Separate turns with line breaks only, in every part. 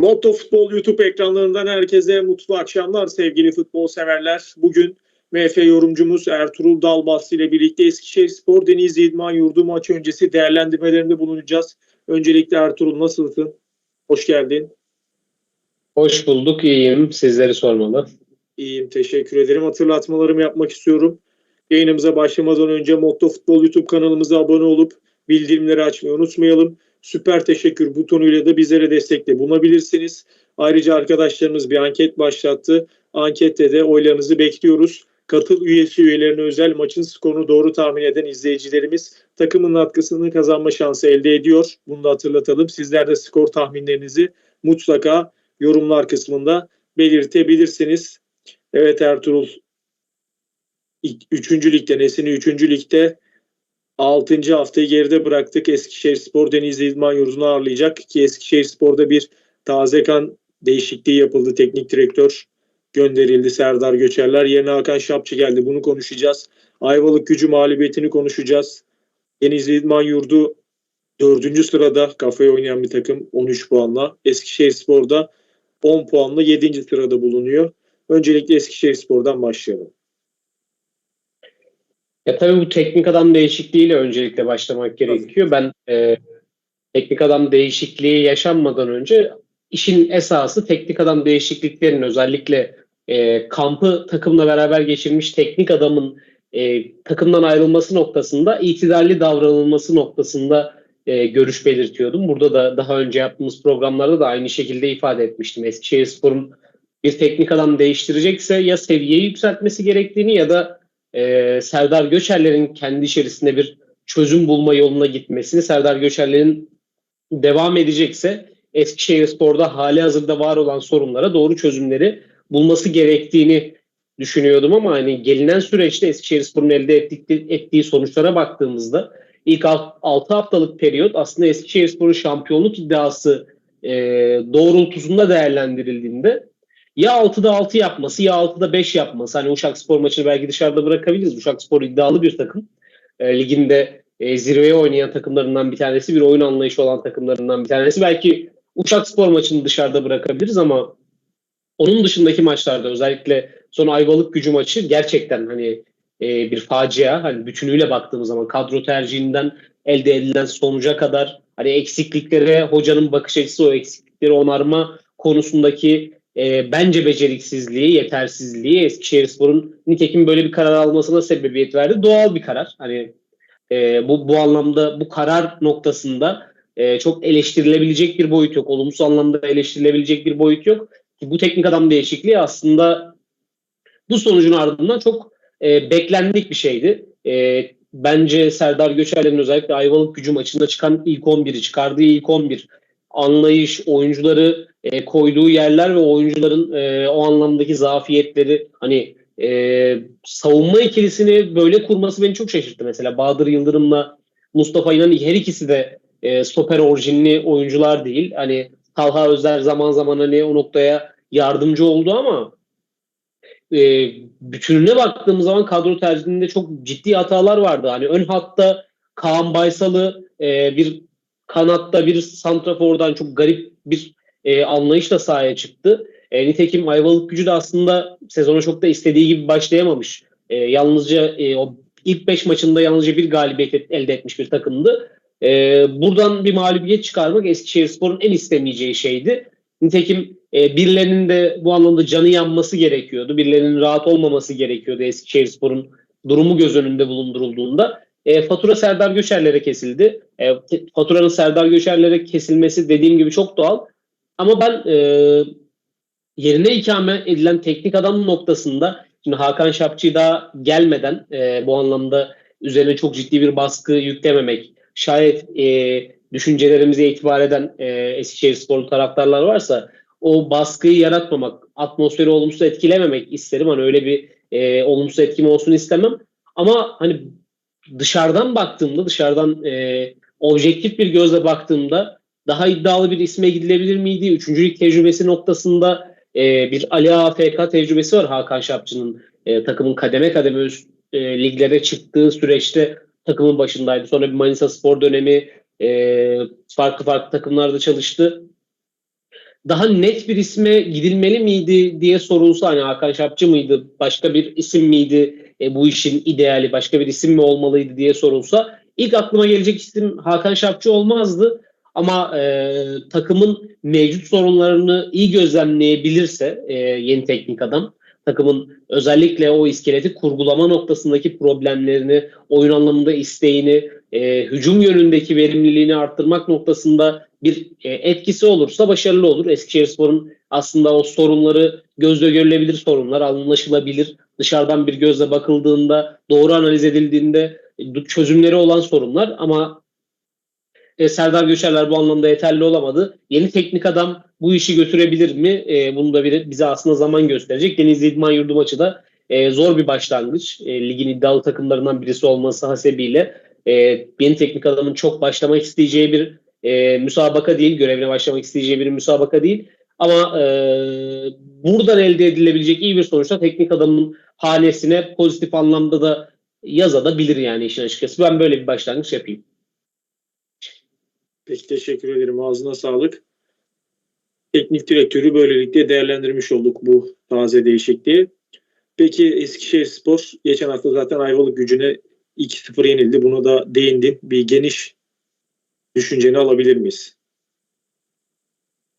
Motto Futbol YouTube ekranlarından herkese mutlu akşamlar sevgili futbol severler. Bugün MF yorumcumuz Ertuğrul Dalbas ile birlikte Eskişehir Spor Denizli İdman Yurdu maçı öncesi değerlendirmelerinde bulunacağız. Öncelikle Ertuğrul nasılsın? Hoş geldin.
Hoş bulduk, iyiyim. Sizleri sormalı.
İyiyim, teşekkür ederim. Hatırlatmalarımı yapmak istiyorum. Yayınımıza başlamadan önce Motto Futbol YouTube kanalımıza abone olup bildirimleri açmayı unutmayalım. Süper teşekkür butonuyla da bizlere destekte bulunabilirsiniz. Ayrıca arkadaşlarımız bir anket başlattı. Ankette de oylarınızı bekliyoruz. Katıl üyesi üyelerine özel maçın skorunu doğru tahmin eden izleyicilerimiz takımın atkısını kazanma şansı elde ediyor. Bunu da hatırlatalım. Sizler de skor tahminlerinizi mutlaka yorumlar kısmında belirtebilirsiniz. Evet Ertuğrul 3. ligde Nesini 3. ligde 6. haftayı geride bıraktık. Eskişehir Spor Denizli İdman Yurdu'nu ağırlayacak ki Eskişehir Spor'da bir taze kan değişikliği yapıldı. Teknik direktör gönderildi Serdar Göçerler. Yerine Hakan Şapçı geldi. Bunu konuşacağız. Ayvalık gücü mağlubiyetini konuşacağız. Denizli İdman Yurdu 4. sırada kafaya oynayan bir takım 13 puanla. Eskişehir Spor'da 10 puanla 7. sırada bulunuyor. Öncelikle Eskişehir Spor'dan başlayalım.
Ya tabii bu teknik adam değişikliğiyle öncelikle başlamak gerekiyor. Ben e, teknik adam değişikliği yaşanmadan önce işin esası teknik adam değişikliklerinin özellikle e, kampı takımla beraber geçirmiş teknik adamın e, takımdan ayrılması noktasında itidalli davranılması noktasında e, görüş belirtiyordum. Burada da daha önce yaptığımız programlarda da aynı şekilde ifade etmiştim. Eskişehirspor'un bir teknik adam değiştirecekse ya seviyeyi yükseltmesi gerektiğini ya da e, Serdar Göçerler'in kendi içerisinde bir çözüm bulma yoluna gitmesini, Serdar Göçerler'in devam edecekse Eskişehirspor'da hali hazırda var olan sorunlara doğru çözümleri bulması gerektiğini düşünüyordum ama hani gelinen süreçte Eskişehirspor'un elde ettiği, ettiği sonuçlara baktığımızda ilk 6 haftalık periyot aslında Eskişehirspor'un şampiyonluk iddiası e, doğrultusunda değerlendirildiğinde ya 6'da 6 yapması ya 6'da 5 yapması. Hani Uşak Spor maçını belki dışarıda bırakabiliriz. Uşak Spor iddialı bir takım. E, liginde e, zirveye oynayan takımlarından bir tanesi, bir oyun anlayışı olan takımlarından bir tanesi. Belki Uşak Spor maçını dışarıda bırakabiliriz ama onun dışındaki maçlarda özellikle son Ayvalık gücü maçı gerçekten hani e, bir facia. Hani bütünüyle baktığımız zaman kadro tercihinden elde edilen sonuca kadar hani eksikliklere hocanın bakış açısı o eksiklikleri onarma konusundaki e, bence beceriksizliği, yetersizliği Eskişehirspor'un nitekim böyle bir karar almasına sebebiyet verdi. Doğal bir karar. Hani e, bu bu anlamda bu karar noktasında e, çok eleştirilebilecek bir boyut yok. Olumsuz anlamda eleştirilebilecek bir boyut yok. Bu teknik adam değişikliği aslında bu sonucun ardından çok e, beklendik bir şeydi. E, bence Serdar Göçerler'in özellikle Ayvalık gücü maçında çıkan ilk 11'i çıkardığı ilk 11 anlayış, oyuncuları e, koyduğu yerler ve oyuncuların e, o anlamdaki zafiyetleri hani e, savunma ikilisini böyle kurması beni çok şaşırttı. Mesela Bahadır Yıldırım'la Mustafa İnan her ikisi de e, stoper orijinli oyuncular değil. Hani Talha Özler zaman zaman hani o noktaya yardımcı oldu ama e, bütününe baktığımız zaman kadro tercihinde çok ciddi hatalar vardı. Hani ön hatta Kaan Baysal'ı e, bir kanatta bir santrafordan çok garip bir e, anlayışla sahaya çıktı. E, nitekim Ayvalık gücü de aslında sezona çok da istediği gibi başlayamamış. E, yalnızca e, o ilk 5 maçında yalnızca bir galibiyet et, elde etmiş bir takımdı. E, buradan bir mağlubiyet çıkarmak Eskişehirspor'un en istemeyeceği şeydi. Nitekim e, birilerinin de bu anlamda canı yanması gerekiyordu. Birilerinin rahat olmaması gerekiyordu Eskişehirspor'un durumu göz önünde bulundurulduğunda. E, fatura Serdar Göçerler'e kesildi. E, faturanın Serdar Göçerler'e kesilmesi dediğim gibi çok doğal. Ama ben e, yerine ikame edilen teknik adam noktasında şimdi Hakan Şapçı daha gelmeden e, bu anlamda üzerine çok ciddi bir baskı yüklememek, şayet e, düşüncelerimize itibar eden e, Eskişehir sporlu taraftarlar varsa o baskıyı yaratmamak, atmosferi olumsuz etkilememek isterim. Hani öyle bir e, olumsuz etkim olsun istemem. Ama hani dışarıdan baktığımda, dışarıdan e, objektif bir gözle baktığımda daha iddialı bir isme gidilebilir miydi? Üçüncülük tecrübesi noktasında e, bir Ali AFK tecrübesi var Hakan Şapçı'nın. E, takımın kademe kademe üst e, liglere çıktığı süreçte takımın başındaydı. Sonra bir Manisa Spor dönemi e, farklı farklı takımlarda çalıştı. daha net bir isme gidilmeli miydi diye sorulsa hani Hakan Şapçı mıydı, başka bir isim miydi e, bu işin ideali, başka bir isim mi olmalıydı diye sorulsa ilk aklıma gelecek isim Hakan Şapçı olmazdı. Ama e, takımın mevcut sorunlarını iyi gözlemleyebilirse e, yeni teknik adam, takımın özellikle o iskeleti kurgulama noktasındaki problemlerini, oyun anlamında isteğini, e, hücum yönündeki verimliliğini arttırmak noktasında bir e, etkisi olursa başarılı olur. Eskişehirspor'un aslında o sorunları gözle görülebilir sorunlar, anlaşılabilir, dışarıdan bir gözle bakıldığında, doğru analiz edildiğinde e, çözümleri olan sorunlar ama e, Serdar Göçerler bu anlamda yeterli olamadı. Yeni teknik adam bu işi götürebilir mi? E, bunu da bir, bize aslında zaman gösterecek. Deniz İdman Yurdu maçı da e, zor bir başlangıç. E, ligin iddialı takımlarından birisi olması hasebiyle e, yeni teknik adamın çok başlamak isteyeceği bir e, müsabaka değil. Görevine başlamak isteyeceği bir müsabaka değil. Ama e, buradan elde edilebilecek iyi bir sonuçta teknik adamın hanesine pozitif anlamda da yazabilir yani işin açıkçası. Ben böyle bir başlangıç yapayım.
Peki teşekkür ederim. Ağzına sağlık. Teknik direktörü böylelikle değerlendirmiş olduk bu taze değişikliği. Peki Eskişehirspor geçen hafta zaten Ayvalık gücüne 2-0 yenildi. Buna da değindin. Bir geniş düşünceni alabilir miyiz?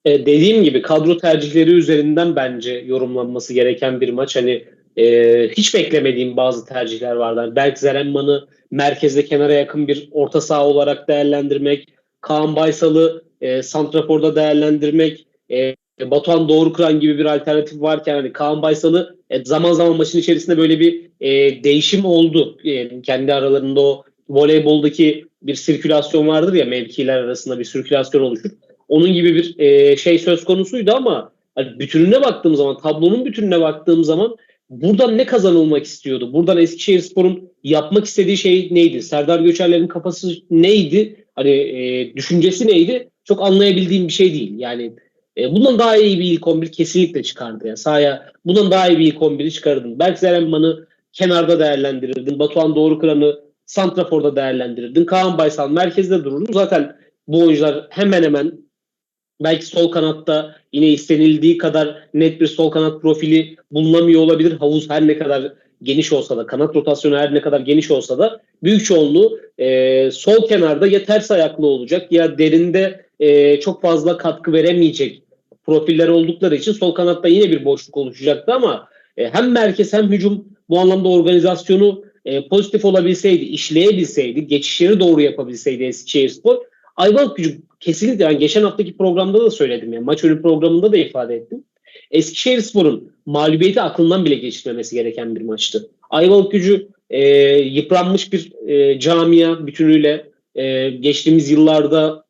E, dediğim gibi kadro tercihleri üzerinden bence yorumlanması gereken bir maç. Hani e, hiç beklemediğim bazı tercihler vardı. Yani Berk Zerenman'ı merkezde kenara yakın bir orta saha olarak değerlendirmek, Kaan Baysal'ı e, Santrafor'da değerlendirmek, e, Batuhan Doğrukıran gibi bir alternatif varken hani Kaan Baysal'ı e, zaman zaman maçın içerisinde böyle bir e, değişim oldu. E, kendi aralarında o voleyboldaki bir sirkülasyon vardır ya mevkiler arasında bir sirkülasyon oluşur. Onun gibi bir e, şey söz konusuydu ama hani bütününe baktığım zaman, tablonun bütününe baktığım zaman buradan ne kazanılmak istiyordu? Buradan Eskişehirspor'un yapmak istediği şey neydi? Serdar Göçerler'in kafası neydi? Hani e, düşüncesi neydi? Çok anlayabildiğim bir şey değil. Yani e, bundan daha iyi bir ilk 11 kesinlikle çıkardı. Yani sahaya bundan daha iyi bir ilk 11'i çıkardın. Berk Zerenman'ı kenarda değerlendirirdin. Batuhan Doğrukıran'ı Santrafor'da değerlendirirdin. Kaan Baysal merkezde dururdu. Zaten bu oyuncular hemen hemen belki sol kanatta yine istenildiği kadar net bir sol kanat profili bulunamıyor olabilir. Havuz her ne kadar geniş olsa da, kanat rotasyonu her ne kadar geniş olsa da büyük çoğunluğu e, sol kenarda ya ters ayaklı olacak ya derinde e, çok fazla katkı veremeyecek profiller oldukları için sol kanatta yine bir boşluk oluşacaktı ama e, hem merkez hem hücum bu anlamda organizasyonu e, pozitif olabilseydi, işleyebilseydi, geçişleri doğru yapabilseydi Eskişehirspor Ayvalık gücü kesinlikle yani geçen haftaki programda da söyledim ya maç önü programında da ifade ettim. Eskişehirspor'un mağlubiyeti aklından bile geçirmemesi gereken bir maçtı. Ayvalık gücü e, yıpranmış bir e, camia bütünüyle e, geçtiğimiz yıllarda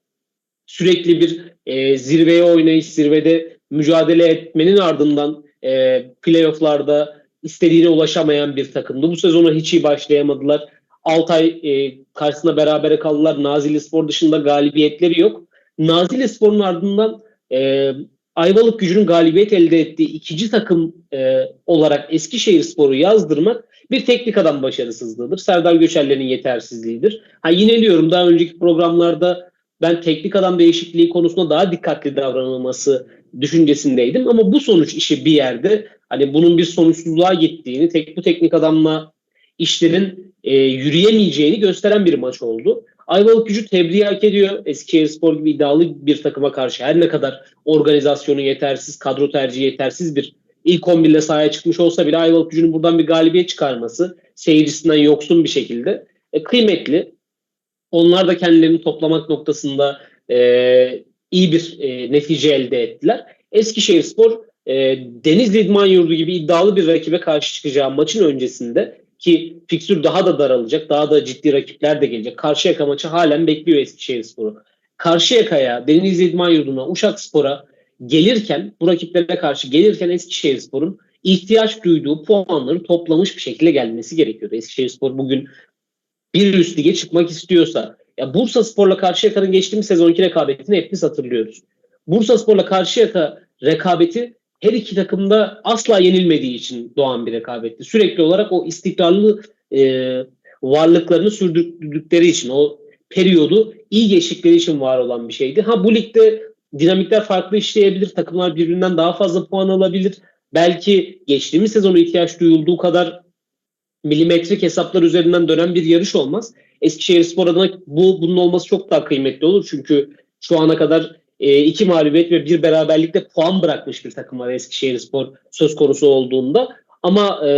sürekli bir e, zirveye oynayış, zirvede mücadele etmenin ardından e, playofflarda istediğine ulaşamayan bir takımdı. Bu sezona hiç iyi başlayamadılar. Altay e, karşısında berabere kaldılar. Nazilli Spor dışında galibiyetleri yok. Nazilli Spor'un ardından e, Ayvalık gücünün galibiyet elde ettiği ikinci takım e, olarak Eskişehir Spor'u yazdırmak bir teknik adam başarısızlığıdır. Serdar Göçerler'in yetersizliğidir. Ha yineliyorum daha önceki programlarda ben teknik adam değişikliği konusunda daha dikkatli davranılması düşüncesindeydim ama bu sonuç işi bir yerde hani bunun bir sonuçsuzluğa gittiğini, tek bu teknik adamla işlerin e, yürüyemeyeceğini gösteren bir maç oldu. Ayvalık gücü tebriği hak ediyor. Eskişehirspor gibi iddialı bir takıma karşı her ne kadar organizasyonu yetersiz, kadro tercihi yetersiz bir ilk 11 ile sahaya çıkmış olsa bile Ayvalık gücünün buradan bir galibiyet çıkarması seyircisinden yoksun bir şekilde e, kıymetli. Onlar da kendilerini toplamak noktasında e, iyi bir e, netice elde ettiler. Eskişehirspor e, Denizli İdman Yurdu gibi iddialı bir rakibe karşı çıkacağı maçın öncesinde ki fikstür daha da daralacak, daha da ciddi rakipler de gelecek. Karşıyaka maçı halen bekliyor Eskişehirspor'u. Karşıyaka'ya, Denizli İdman Yurdu'na, Uşak Spor'a gelirken, bu rakiplere karşı gelirken Eskişehirspor'un ihtiyaç duyduğu puanları toplamış bir şekilde gelmesi gerekiyordu. Eskişehirspor bugün bir üst lige çıkmak istiyorsa, ya Bursa Spor'la Karşıyaka'nın geçtiğimiz sezonki rekabetini hepimiz hatırlıyoruz. Bursa Spor'la Karşıyaka rekabeti her iki takımda asla yenilmediği için doğan bir rekabetti. Sürekli olarak o istikrarlı e, varlıklarını sürdürdükleri için o periyodu iyi geçtikleri için var olan bir şeydi. Ha bu ligde dinamikler farklı işleyebilir. Takımlar birbirinden daha fazla puan alabilir. Belki geçtiğimiz sezonu ihtiyaç duyulduğu kadar milimetrik hesaplar üzerinden dönen bir yarış olmaz. Eskişehirspor adına bu bunun olması çok daha kıymetli olur. Çünkü şu ana kadar e, iki mağlubiyet ve bir beraberlikle puan bırakmış bir takım var Eskişehirspor söz konusu olduğunda. Ama e,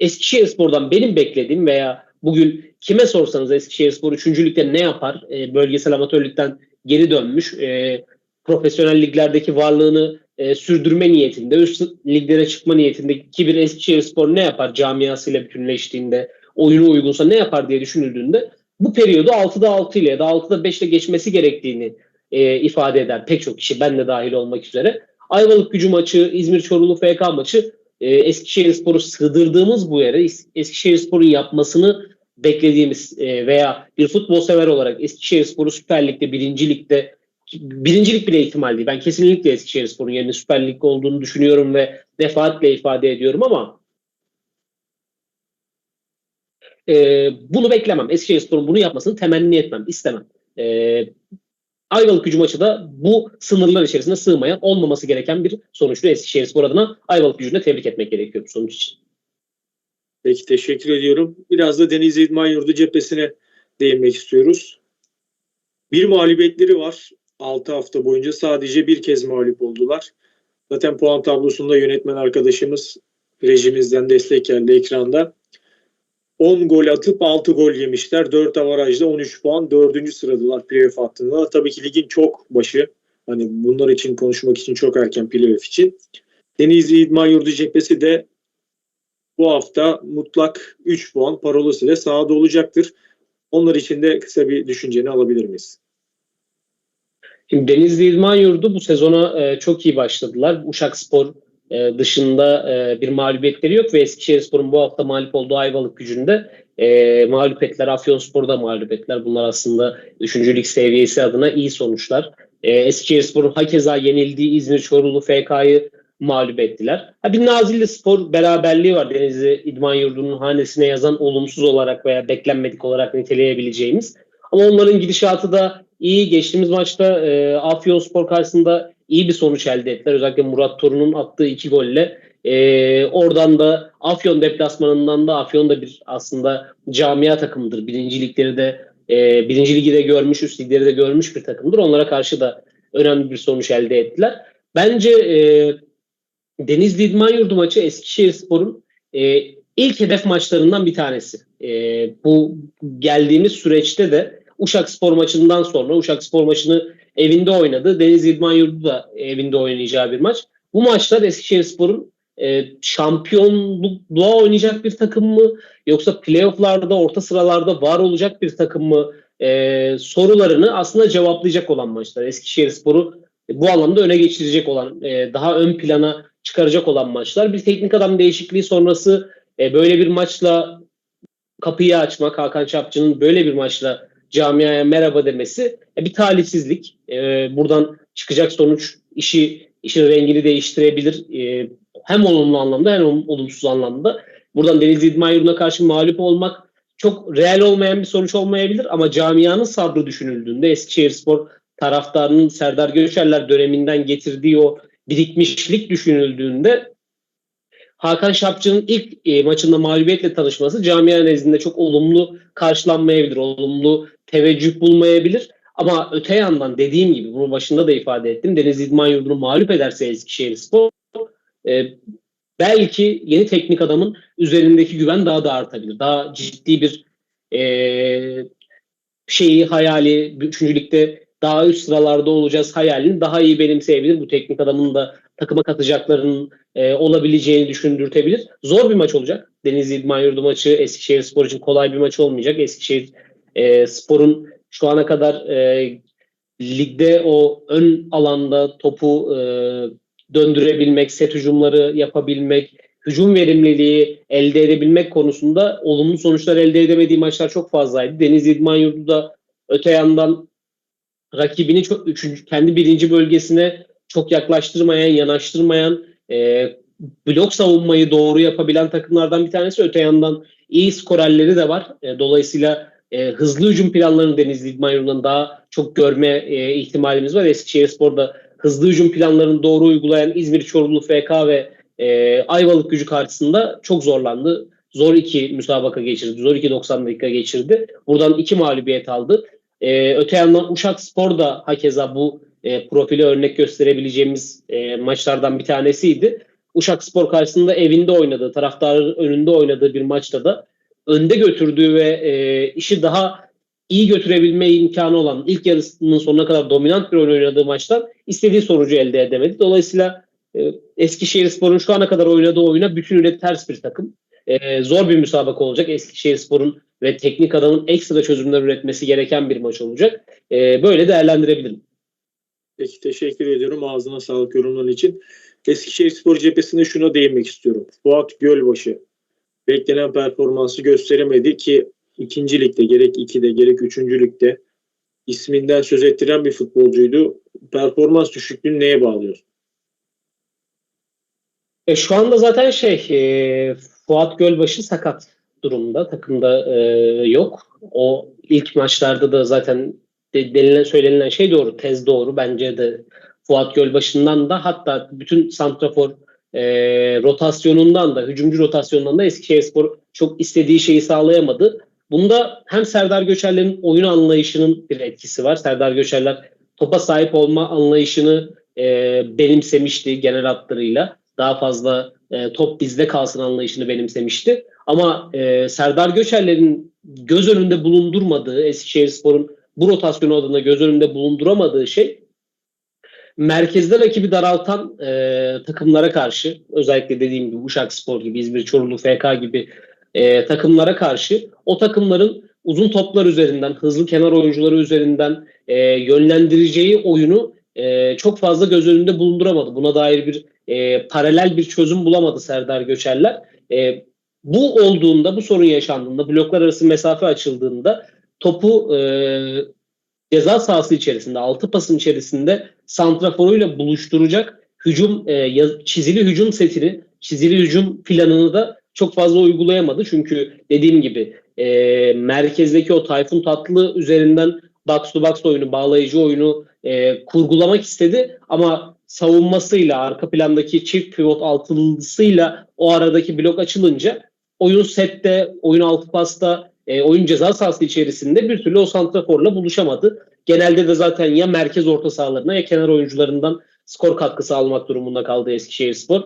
Eskişehirspor'dan benim beklediğim veya bugün kime sorsanız Eskişehirspor 3. ligde ne yapar? E, bölgesel amatörlükten geri dönmüş. E, profesyonel liglerdeki varlığını e, sürdürme niyetinde, üst liglere çıkma niyetindeki bir Eskişehirspor ne yapar camiasıyla bütünleştiğinde, oyunu uygunsa ne yapar diye düşünüldüğünde bu periyodu 6'da 6 ile ya da 6'da 5 ile geçmesi gerektiğini e, ifade eder pek çok kişi, ben de dahil olmak üzere. Ayvalık gücü maçı, İzmir Çorulu FK maçı e, Eskişehirspor'u sığdırdığımız bu yere Es- Eskişehirspor'un yapmasını beklediğimiz e, veya bir futbol sever olarak Eskişehirspor'u Süper Lig'de, birinci birincilik bile ihtimal değil. Ben kesinlikle Eskişehirspor'un yerine Süper Lig olduğunu düşünüyorum ve defaatle ifade ediyorum ama e, bunu beklemem. Eskişehirspor'un bunu yapmasını temenni etmem, istemem. E, Ayvalık gücü maçı da bu sınırlar içerisinde sığmayan olmaması gereken bir sonuçtu Eskişehirspor adına. Ayvalık gücüne tebrik etmek gerekiyor bu sonuç için.
Peki teşekkür ediyorum. Biraz da Denizli İdman Yurdu cephesine değinmek istiyoruz. Bir mağlubiyetleri var. 6 hafta boyunca sadece bir kez mağlup oldular. Zaten puan tablosunda yönetmen arkadaşımız rejimizden destek geldi ekranda. 10 gol atıp 6 gol yemişler. 4 avarajda 13 puan. 4. sıradılar playoff hattında. Tabii ki ligin çok başı. Hani bunlar için konuşmak için çok erken playoff için. Denizli İdman Yurdu cephesi de bu hafta mutlak 3 puan parolası ile sahada olacaktır. Onlar için de kısa bir düşünceni alabilir miyiz?
Şimdi Denizli İdman Yurdu bu sezona e, çok iyi başladılar. Uşak Spor e, dışında e, bir mağlubiyetleri yok ve Eskişehirspor'un bu hafta mağlup olduğu Ayvalık gücünde e. Afyonspor'da mağlup. Bunlar aslında 3. lig seviyesi adına iyi sonuçlar. E, Eskişehirspor'un hakeza yenildiği İzmir Çorulu FK'yı mağlup ettiler. Ha, bir Nazilli Spor beraberliği var Denizli İdman Yurdu'nun hanesine yazan olumsuz olarak veya beklenmedik olarak niteleyebileceğimiz. Ama onların gidişatı da iyi. Geçtiğimiz maçta e, Afyonspor karşısında iyi bir sonuç elde ettiler. Özellikle Murat Torun'un attığı iki golle. E, oradan da Afyon deplasmanından da Afyon da bir aslında camia takımıdır. Birinci ligleri de e, birinci ligi de görmüş, üst ligleri de görmüş bir takımdır. Onlara karşı da önemli bir sonuç elde ettiler. Bence e, Denizli İdman Yurdu maçı Eskişehirspor'un e, ilk hedef maçlarından bir tanesi. E, bu geldiğimiz süreçte de Uşak Spor maçından sonra Uşak Spor maçını evinde oynadı. Denizli İdman Yurdu da evinde oynayacağı bir maç. Bu maçlar Eskişehirspor'un e, şampiyonluğa oynayacak bir takım mı yoksa playofflarda orta sıralarda var olacak bir takım mı e, sorularını aslında cevaplayacak olan maçlar. Eskişehirspor'u bu alanda öne geçirecek olan, e, daha ön plana çıkaracak olan maçlar. Bir teknik adam değişikliği sonrası e, böyle bir maçla kapıyı açmak, Hakan Çapçı'nın böyle bir maçla camiaya merhaba demesi e, bir talihsizlik. E, buradan çıkacak sonuç işi işin rengini değiştirebilir. E, hem olumlu anlamda hem olumsuz anlamda. Buradan Denizli İdman Yurdu'na karşı mağlup olmak çok real olmayan bir sonuç olmayabilir ama camianın sabrı düşünüldüğünde Eskişehirspor taraftarının Serdar Göçerler döneminden getirdiği o birikmişlik düşünüldüğünde Hakan Şapçı'nın ilk e, maçında mağlubiyetle tanışması camia nezdinde çok olumlu karşılanmayabilir, olumlu teveccüh bulmayabilir. Ama öte yandan dediğim gibi bunu başında da ifade ettim. Deniz İdman Yurdu'nu mağlup ederse Eskişehirspor e, belki yeni teknik adamın üzerindeki güven daha da artabilir. Daha ciddi bir e, şeyi, hayali, üçüncülükte daha üst sıralarda olacağız hayalini daha iyi benimseyebilir. Bu teknik adamın da takıma katacaklarının e, olabileceğini düşündürtebilir. Zor bir maç olacak. Denizli İdman Yurdu maçı Eskişehir Spor için kolay bir maç olmayacak. Eskişehir e, Spor'un şu ana kadar e, ligde o ön alanda topu e, döndürebilmek, set hücumları yapabilmek, hücum verimliliği elde edebilmek konusunda olumlu sonuçlar elde edemediği maçlar çok fazlaydı. Denizli İdman Yurdu da öte yandan rakibini çok üçüncü, kendi birinci bölgesine çok yaklaştırmayan, yanaştırmayan, e, blok savunmayı doğru yapabilen takımlardan bir tanesi. Öte yandan iyi skorerleri de var. E, dolayısıyla e, hızlı hücum planlarını Deniz İdman daha çok görme e, ihtimalimiz var. Eskişehirspor'da hızlı hücum planlarını doğru uygulayan İzmir Çorumlu FK ve e, Ayvalık gücü karşısında çok zorlandı. Zor iki müsabaka geçirdi. Zor iki 90 dakika geçirdi. Buradan iki mağlubiyet aldı. E, öte yandan Uşak Spor da hakeza bu e, profili örnek gösterebileceğimiz e, maçlardan bir tanesiydi. Uşak Spor karşısında evinde oynadığı, taraftarın önünde oynadığı bir maçta da önde götürdüğü ve e, işi daha iyi götürebilme imkanı olan ilk yarısının sonuna kadar dominant bir oyun oynadığı maçtan istediği sonucu elde edemedi. Dolayısıyla e, Eskişehirspor'un şu ana kadar oynadığı oyuna bütünüyle ters bir takım. E, zor bir müsabaka olacak. Eskişehirspor'un ve teknik adamın ekstra çözümler üretmesi gereken bir maç olacak. E, böyle değerlendirebilirim.
Peki teşekkür ediyorum ağzına sağlık yorumların için. Eskişehir Spor cephesinde şuna değinmek istiyorum. Fuat Gölbaşı beklenen performansı gösteremedi ki ikinci ligde gerek 2'de gerek 3. ligde isminden söz ettiren bir futbolcuydu. Performans düşüklüğünü neye bağlıyorsun?
E, şu anda zaten şey e, Fuat Gölbaşı sakat durumda. Takımda e, yok. O ilk maçlarda da zaten de, denilen söylenilen şey doğru. Tez doğru. Bence de Fuat Gölbaşı'ndan da hatta bütün santrafor e, rotasyonundan da hücumcu rotasyonundan da Eskişehirspor çok istediği şeyi sağlayamadı. Bunda hem Serdar Göçerler'in oyun anlayışının bir etkisi var. Serdar Göçerler topa sahip olma anlayışını e, benimsemişti genel hatlarıyla. Daha fazla e, top bizde kalsın anlayışını benimsemişti. Ama e, Serdar Göçerler'in göz önünde bulundurmadığı, Eskişehirspor'un bu rotasyonu adına göz önünde bulunduramadığı şey merkezde rakibi daraltan e, takımlara karşı özellikle dediğim gibi Uşak Spor gibi, İzmir Çorumlu FK gibi e, takımlara karşı o takımların uzun toplar üzerinden, hızlı kenar oyuncuları üzerinden e, yönlendireceği oyunu e, çok fazla göz önünde bulunduramadı. Buna dair bir e, paralel bir çözüm bulamadı Serdar Göçerler. E, bu olduğunda, bu sorun yaşandığında, bloklar arası mesafe açıldığında topu e, ceza sahası içerisinde, altı pasın içerisinde santraforuyla buluşturacak hücum e, çizili hücum setini, çizili hücum planını da çok fazla uygulayamadı. Çünkü dediğim gibi e, merkezdeki o Tayfun Tatlı üzerinden box to box oyunu, bağlayıcı oyunu e, kurgulamak istedi ama savunmasıyla, arka plandaki çift pivot altılısıyla o aradaki blok açılınca oyun sette, oyun altı pasta, e, oyun ceza sahası içerisinde bir türlü o santraforla buluşamadı. Genelde de zaten ya merkez orta sahalarına ya kenar oyuncularından skor katkısı almak durumunda kaldı Eskişehirspor.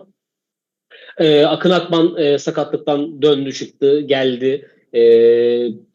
E, Akın Akman e, sakatlıktan döndü çıktı, geldi. E,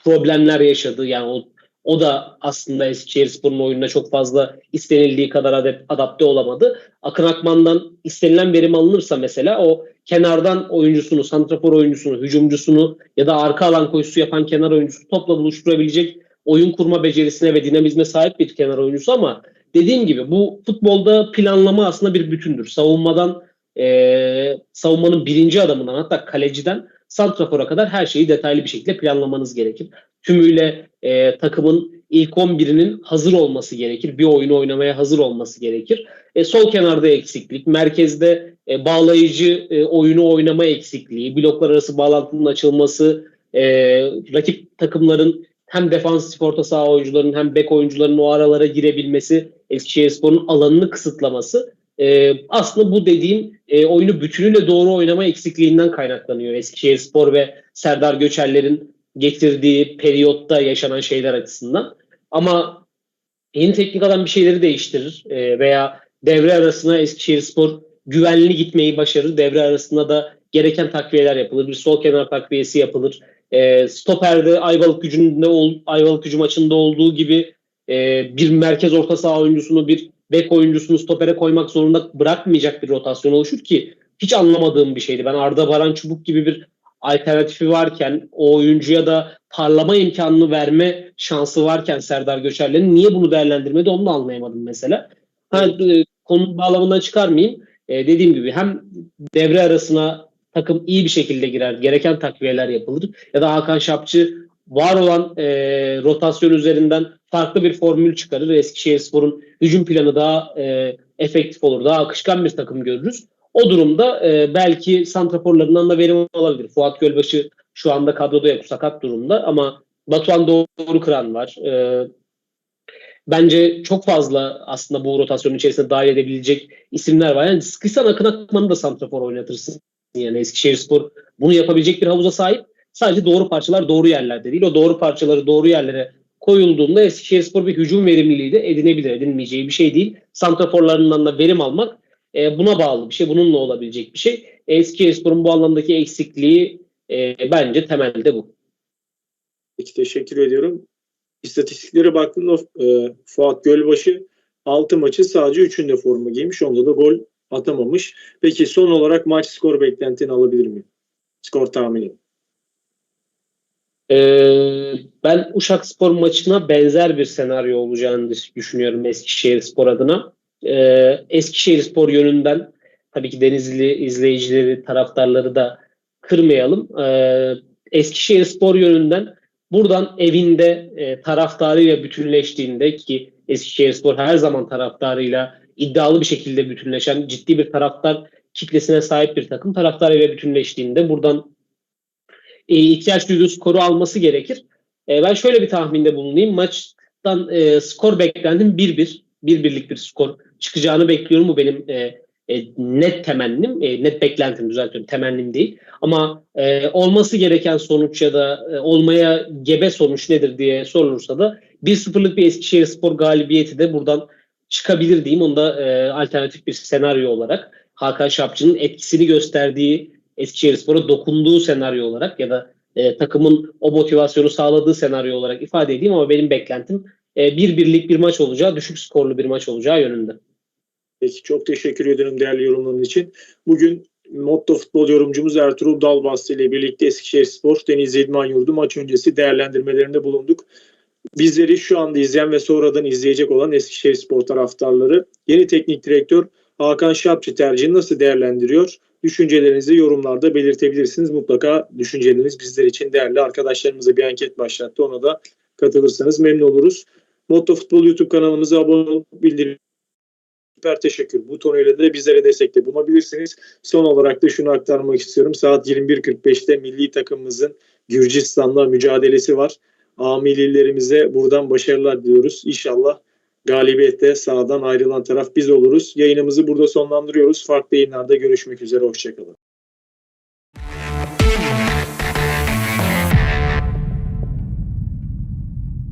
problemler yaşadı. Yani o, o da aslında Eskişehirspor'un oyununa çok fazla istenildiği kadar adapte olamadı. Akın Akman'dan istenilen verim alınırsa mesela o kenardan oyuncusunu, santrafor oyuncusunu, hücumcusunu ya da arka alan koşusu yapan kenar oyuncusu topla buluşturabilecek oyun kurma becerisine ve dinamizme sahip bir kenar oyuncusu ama dediğim gibi bu futbolda planlama aslında bir bütündür. Savunmadan e, savunmanın birinci adamından hatta kaleciden santrafora kadar her şeyi detaylı bir şekilde planlamanız gerekir. Tümüyle e, takımın ilk 11'inin hazır olması gerekir. Bir oyunu oynamaya hazır olması gerekir. E, sol kenarda eksiklik, merkezde e, bağlayıcı e, oyunu oynama eksikliği, bloklar arası bağlantının açılması, e, rakip takımların hem defansif orta saha oyuncularının hem bek oyuncularının o aralara girebilmesi, Eskişehirspor'un alanını kısıtlaması e, aslında bu dediğim e, oyunu bütünüyle doğru oynama eksikliğinden kaynaklanıyor. Eskişehirspor ve Serdar Göçerler'in getirdiği periyotta yaşanan şeyler açısından. Ama yeni teknik adam bir şeyleri değiştirir e, veya devre arasına Eskişehirspor güvenli gitmeyi başarır. Devre arasında da gereken takviyeler yapılır. Bir sol kenar takviyesi yapılır. E, stoperde Ayvalık gücünde Ayvalık gücü maçında olduğu gibi e, bir merkez orta saha oyuncusunu bir bek oyuncusunu stopere koymak zorunda bırakmayacak bir rotasyon oluşur ki hiç anlamadığım bir şeydi. Ben Arda Baran Çubuk gibi bir alternatifi varken o oyuncuya da parlama imkanını verme şansı varken Serdar Göçerler'in niye bunu değerlendirmedi onu da anlayamadım mesela. Ha, e, konu bağlamından çıkarmayayım. E, dediğim gibi hem devre arasına takım iyi bir şekilde girer, gereken takviyeler yapılır ya da Hakan Şapçı var olan e, rotasyon üzerinden farklı bir formül çıkarır. Eskişehirspor'un hücum planı daha e, efektif olur, daha akışkan bir takım görürüz. O durumda e, belki santraforlarından da verim alabilir. Fuat Gölbaşı şu anda kadroda yok, sakat durumda ama Batuhan Doğru Kıran var. Ee, bence çok fazla aslında bu rotasyonun içerisinde dahil edebilecek isimler var. Yani sıkıysan Akın Akman'ı da santrafor oynatırsın. Yani Eskişehirspor bunu yapabilecek bir havuza sahip. Sadece doğru parçalar doğru yerlerde değil. O doğru parçaları doğru yerlere koyulduğunda Eskişehirspor bir hücum verimliliği de edinebilir. Edinmeyeceği bir şey değil. Santraforlarından da verim almak e, buna bağlı bir şey. Bununla olabilecek bir şey. Eskişehirspor'un bu anlamdaki eksikliği e, bence temelde bu.
Peki teşekkür ediyorum. İstatistiklere baktığımda e, Fuat Gölbaşı 6 maçı sadece 3'ünde forma giymiş. Onda da gol atamamış. Peki son olarak maç skor beklentini alabilir miyim? Skor tahmini.
Ee, ben Uşak Spor maçına benzer bir senaryo olacağını düşünüyorum Eskişehir Spor adına. Ee, Eskişehir Spor yönünden tabii ki Denizli izleyicileri, taraftarları da kırmayalım. Ee, Eskişehir Spor yönünden buradan evinde e, taraftarıyla bütünleştiğinde ki Eskişehir Spor her zaman taraftarıyla iddialı bir şekilde bütünleşen ciddi bir taraftar kitlesine sahip bir takım taraftarıyla bütünleştiğinde buradan e, ihtiyaç duyduğu skoru alması gerekir. E, ben şöyle bir tahminde bulunayım. Maçtan e, skor beklentim 1-1. 1-1'lik bir skor çıkacağını bekliyorum. Bu benim e, e, net temennim. E, net beklentim düzeltiyorum. Temennim değil. Ama e, olması gereken sonuç ya da e, olmaya gebe sonuç nedir diye sorulursa da 1-0'lık bir Eskişehir Spor galibiyeti de buradan çıkabilir diyeyim. Onu da e, alternatif bir senaryo olarak Hakan Şapçı'nın etkisini gösterdiği Eskişehirspor'a dokunduğu senaryo olarak ya da e, takımın o motivasyonu sağladığı senaryo olarak ifade edeyim ama benim beklentim e, bir birlik bir maç olacağı, düşük skorlu bir maç olacağı yönünde.
Peki çok teşekkür ederim değerli yorumların için. Bugün Motto Futbol yorumcumuz Ertuğrul Dalbastı ile birlikte Eskişehirspor Deniz İdman Yurdu maç öncesi değerlendirmelerinde bulunduk. Bizleri şu anda izleyen ve sonradan izleyecek olan Eskişehirspor taraftarları yeni teknik direktör Hakan Şapçı tercihini nasıl değerlendiriyor? Düşüncelerinizi yorumlarda belirtebilirsiniz. Mutlaka düşünceleriniz bizler için değerli. Arkadaşlarımıza bir anket başlattı. Ona da katılırsanız memnun oluruz. Motto Futbol YouTube kanalımıza abone olup bildirim süper teşekkür butonuyla da bizlere destekte bulunabilirsiniz. Son olarak da şunu aktarmak istiyorum. Saat 21.45'te milli takımımızın Gürcistan'la mücadelesi var. Amililerimize buradan başarılar diliyoruz. İnşallah galibiyette sağdan ayrılan taraf biz oluruz. Yayınımızı burada sonlandırıyoruz. Farklı yayınlarda görüşmek üzere. Hoşçakalın.